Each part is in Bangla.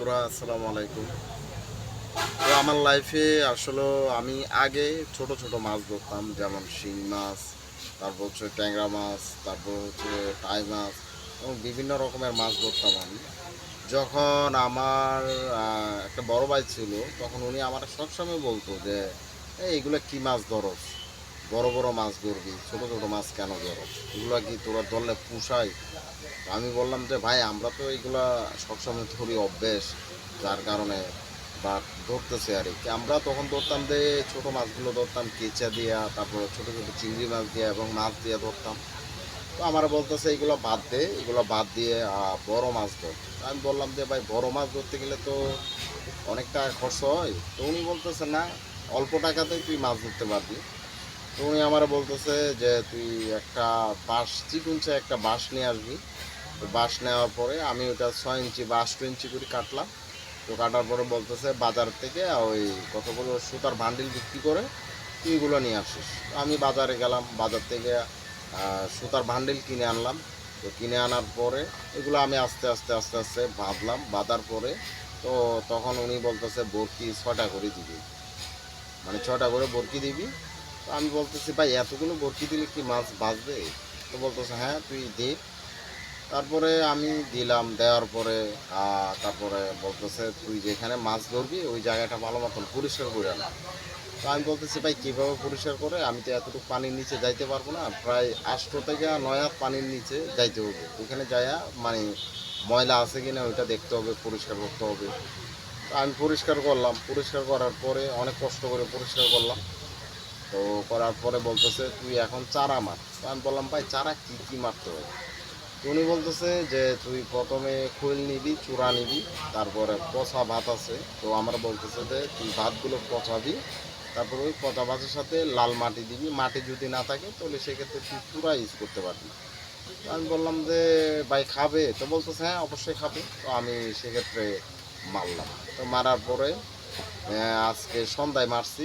বন্ধুরা, আসসালামু আলাইকুম। তো আমার লাইফে আসলে আমি আগে ছোট ছোট মাছ ধরতাম, যেমন শিং মাছ, তারপর হচ্ছে ট্যাংরা মাছ, তারপর হচ্ছে টাই মাছ এবং বিভিন্ন রকমের মাছ ধরতাম আমি। যখন আমার একটা বড় ভাই ছিল, তখন উনি আমার সবসময় বলতো যে এইগুলো কি মাছ ধরস? বড় বড় মাছ ধরবি, ছোট ছোট মাছ কেন ধরস এগুলো কি তোরা ধরলে পুষাই আমি বললাম যে, ভাই, আমরা তো এইগুলা সবসময় ধরি অভ্যেস, যার কারণে বা ধরতেছে আর কি। আমরা তখন ধরতাম যে, ছোট মাছগুলো ধরতাম, কেঁচা দিয়া, তারপরে ছোট ছোট চিংড়ি মাছ দিয়া এবং মাছ দিয়ে ধরতাম। তো আমার বলতেছে এইগুলো বাদ দে, এগুলো বাদ দিয়ে বড় মাছ ধর। আমি বললাম যে, ভাই, বড় মাছ ধরতে গেলে তো অনেক টাকা খরচ হয়। তো উনি বলতেছে, না, অল্প টাকাতেই তুই মাছ ধরতে পারবি। তো উনি আমার বলতেছে যে তুই একটা বাঁশ চিকুনছে একটা বাঁশ নিয়ে আসবি। তো বাঁশ নেওয়ার পরে আমি ওটা ছয় ইঞ্চি বা আষ্ট ইঞ্চি করে কাটলাম। তো কাটার পরে বলতেছে বাজার থেকে ওই কতগুলো সুতার বান্ডিল বিক্রি করে তুই এগুলো নিয়ে আসিস। আমি বাজারে গেলাম, বাজার থেকে সুতার বান্ডিল কিনে আনলাম। তো কিনে আনার পরে এগুলো আমি আস্তে আস্তে আস্তে আস্তে বাঁধলাম বাঁধার পরে তো তখন উনি বলতেছে, বরকি ছটা করে দিবি। মানে ছটা করে বরকি দিবি। আমি বলতেছি, ভাই, এতগুলো বরকি দিলে কি মাছ বাঁচবে? তো বলতেছে হ্যাঁ তুই দে। তারপরে আমি দিলাম, দেওয়ার পরে তারপরে বলতেছে, তুই যেখানে মাছ ধরবি, ওই জায়গাটা ভালো মতন পরিষ্কার করে আনা। তো আমি বলতেছি, ভাই, কীভাবে পরিষ্কার করে? আমি তো এতটুকু পানির নিচে যাইতে পারব না। প্রায় আষ্ট থেকে নয় হাত পানির নিচে যাইতে হবে। ওখানে যাইয়া মানে ময়লা আছে কিনা ওইটা দেখতে হবে, পরিষ্কার করতে হবে। আমি পরিষ্কার করলাম। পরিষ্কার করার পরে অনেক কষ্ট করে পরিষ্কার করলাম। তো করার পরে বলতেছে, তুই এখন চারা মার। আমি বললাম, ভাই, চারা কী কী মারতে হবে? উনি বলতেছে যে, তুই প্রথমে খৈল নিবি, চূড়া নিবি, তারপরে পচা ভাত আছে। তো আমার বলতেছে যে, তুই ভাতগুলো পচাবি, তারপর ওই পচা ভাতের সাথে লাল মাটি দিবি। মাটি যদি না থাকে, তাহলে সেক্ষেত্রে তুই চূড়া ইউজ করতে পারবি। আমি বললাম যে, ভাই, খাবে? তো বলতেছে হ্যাঁ অবশ্যই খাবে। তো আমি সেক্ষেত্রে মারলাম। তো মারার পরে আজকে সন্ধ্যায় মারছি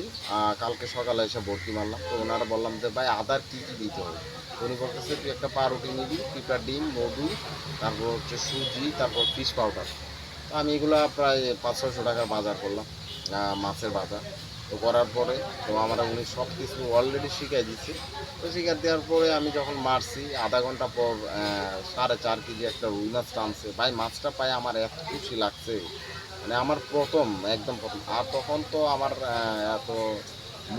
কালকে সকালে এসে ভর্তি মারলাম। তো ওনারা বললাম যে, ভাই, আদার কী কী দিতে হবে? উনি বলতেছে, তুই একটা পাউরুটি নিবি পিঁপড়া ডিম, মধু, তারপর হচ্ছে সুজি, তারপর ফিশ পাউডার তো আমি এগুলা প্রায় পাঁচ ছশো টাকার বাজার করলাম মাছের বাজার। তো করার পরে তো আমরা উনি সব কিছু অলরেডি শিখাই দিচ্ছে। তো শিখাই দেওয়ার পরে আমি যখন মারছি, আধা ঘণ্টা পর সাড়ে চার কেজি একটা রুই মাছ টানছে। ভাই, মাছটা পাই আমার এত খুশি লাগছে। মানে আমার প্রথম, একদম প্রথম। আর তখন তো আমার এত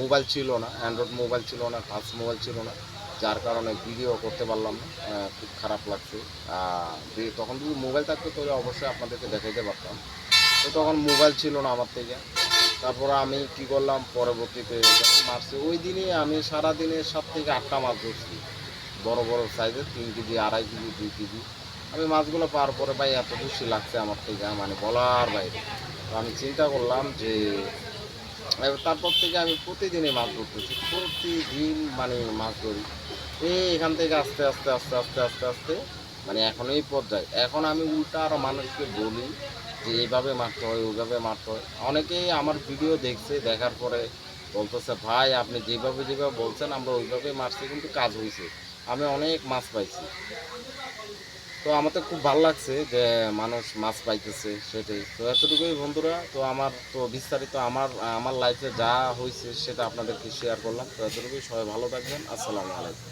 মোবাইল ছিল না অ্যান্ড্রয়েড মোবাইল ছিল না টাচ মোবাইল ছিল না, যার কারণে ভিডিও করতে পারলাম না খুব খারাপ লাগছে। তখন যদি মোবাইল থাকতো, তাহলে অবশ্যই আপনাদেরকে দেখাইতে পারতাম। তো তখন মোবাইল ছিল না আমার থেকে। তারপরে আমি কি করলাম, পরবর্তীতে মারছি ওই দিনই আমি সারাদিনে সাত থেকে আটটা মাছ ধরছি। বড় বড় সাইজের তিন কেজি, আড়াই কেজি, দুই কেজি। আমি মাছগুলো পাওয়ার পরে ভাই এত খুশি লাগছে আমার থেকে মানে বলার বাইরে। তো আমি চিন্তা করলাম যে তারপর থেকে আমি প্রতিদিনই মাছ ধরতেছি, প্রতিদিন মানে মাছ ধরি। এই এখান থেকে আস্তে আস্তে আস্তে আস্তে আস্তে আস্তে মানে এখন এই পর্যায়ে। এখন আমি উল্টা আরও মানুষকে বলি যে, এইভাবে মারতে হয়, ওইভাবে মারতে হয়। অনেকেই আমার ভিডিও দেখছে, দেখার পরে বলতেছে, ভাই, আপনি যেভাবে যেভাবে বলছেন, আমরা ওইভাবে মারছি, কিন্তু কাজ হয়েছে আমি অনেক মাছ পাইছি। তো আমার তো খুব ভালো লাগছে যে মানুষ মাছ পাইতেছে, সেটাই। তো এতটুকুই বন্ধুরা, তো আমার তো বিস্তারিত আমার আমার লাইফে যা হয়েছে সেটা আপনাদেরকে শেয়ার করলাম। তো এতটুকুই, সবাই ভালো থাকবেন। আসসালামু আলাইকুম।